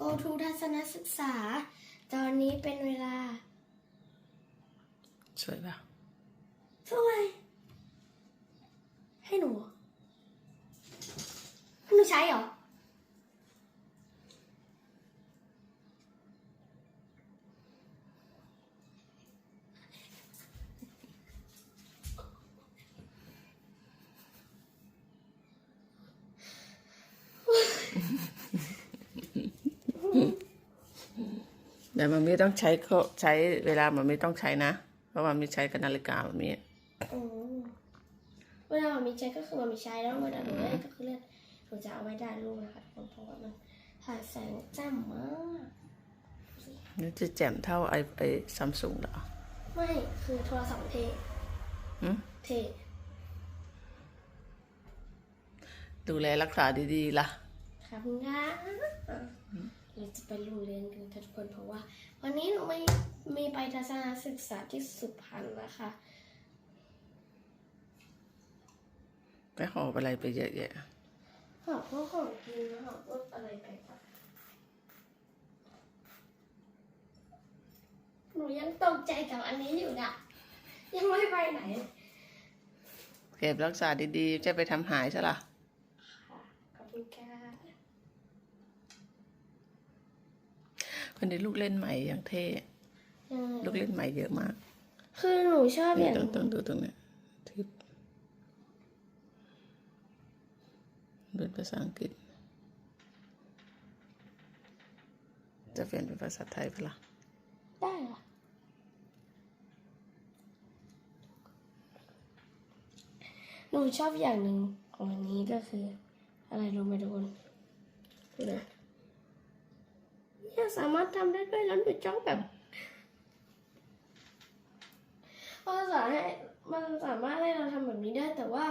go to ทัศนศึกษา ตอนนี้เป็นเวลา สวยป่ะสวยให้หนูให้หนูใช้เหรอ แต่มันไม่ต้องใช้ใช้เวลามันไม่ต้องใช้นะ เพราะว่ามันใช้กับนาฬิกาแบบนี้เวลามันมีใช้ก็คือมันมีใช้แล้วเวลาหนูเล่นก็คือเล่นหนูจะเอาไว้ได้รูปนะคะทุกคนเพราะว่ามันถ่ายแสงจ้ำมากนี่จะแจ่มเท่าไอไอซัมซุงเหรอ ไม่คือโทรศัพท์เทเทดูแลรักษาดีๆล่ะขอบคุณค่ะ เราจะไปโรงเรียนกันค่ะทุกคนเพราะว่า วันนี้หนูไม่มีไปทัศนศึกษาที่สุพรรณนะคะ ไปหอบอะไรไปเยอะแยะหอบพวกของกินหอบพวกอะไรไปปะหนูยังตกใจกับอันนี้อยู่นะยังไม่ไปไหน เก็บรักษาดีๆ จะไปทำหายใช่ล่ะค่ะขอบคุณค่ะ คนนี้ลูกเล่นใหม่อย่างเท่ยังไงลูกเล่นใหม่เยอะมาก คือหนูชอบอนี่ย่างต้องต้องดูตรงเนี้ยทิปเป็นภาษาอังกฤษ จะเปลี่ยนเป็นภาษาไทยไปะละได้เหรอหนูชอบอย่างหนึ่งของอันนี้ก็คือ อะไรรู้ไหมทุกคนดูนะเนี่ย สามารถทำได้ด้วยแล้วหนูจ้องแบบมันสามารถให้มันสามารถให้เราทำแบบนี้ได้ แต่ว่า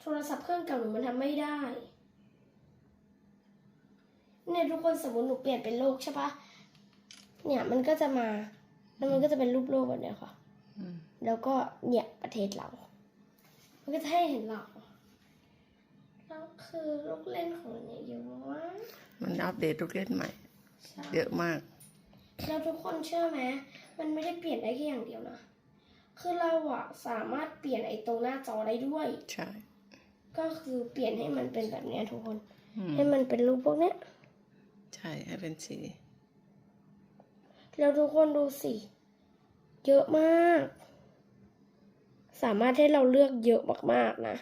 โทรศัพท์เครื่องเก่าหนูมันทำไม่ได้เนี่ยทุกคนสมมติหนูเปลี่ยนเป็นโลกใช่ปะเนี่ยมันก็จะมา แล้วมันก็จะเป็นรูปโลกแบบเนี้ยค่ะแล้วก็เนี่ยประเทศเรา มันก็จะให้เห็นเราแล้วคือลูกเล่นของเนี่ยเยอะมากมันอัปเดตลูกเล่นใหม่ เยอะมาก แล้วทุกคนเชื่อไหมมันไม่ได้เปลี่ยนได้แค่อย่างเดียวนะ คือเราอะสามารถเปลี่ยนไอ้ตรงหน้าจอได้ด้วย ใช่ ก็คือเปลี่ยนให้มันเป็นแบบเนี้ยทุกคนอืมให้มันเป็นรูปพวกเนี้ย ใช่ ให้เป็นสี แล้วทุกคนดูสิ เยอะมาก สามารถให้เราเลือกเยอะมากๆนะ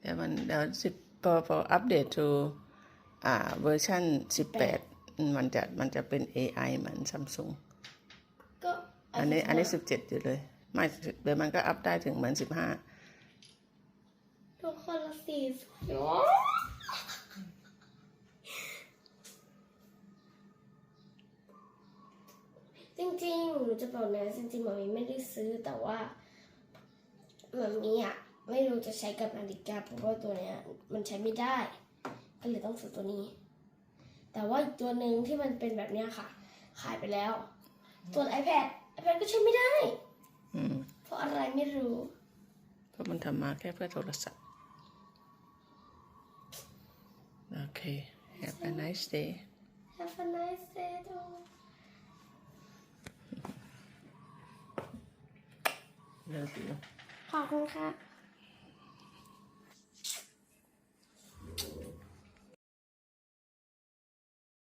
เดี๋ยวมันเดี๋ยวสิบพอพออัปเดต to อ่าเวอร์ชันสิบแปดมันจะมันจะเป็น AI เหมือนซัมซุงก็อันนี้อันนี้สิบเจ็ดอยู่เลย ไม่เดี๋ยวมันก็อัพได้ถึงเหมือนสิบห้าทุกคนละสีสวยมากจริงๆหนูจะบอกนะจริงๆหมามีไม่ได้ซื้อแต่ว่าหมามีอะไม่รู้จะใช้กับนาฬิกาเพราะว่าตัวเนี้ยมันใช้ไม่ได้ ก็เลยต้องซื้อตัวนี้ แต่ว่าอีกตัวหนึ่งที่มันเป็นแบบเนี้ยค่ะ ขายไปแล้ว ตัว iPad iPad ก็ใช้ไม่ได้ อืมเพราะอะไรไม่รู้ เพราะมันทำมาแค่เพื่อโทรศัพท์ โอเค Have a nice day Have a nice day ทุก Love you ขอบคุณค่ะ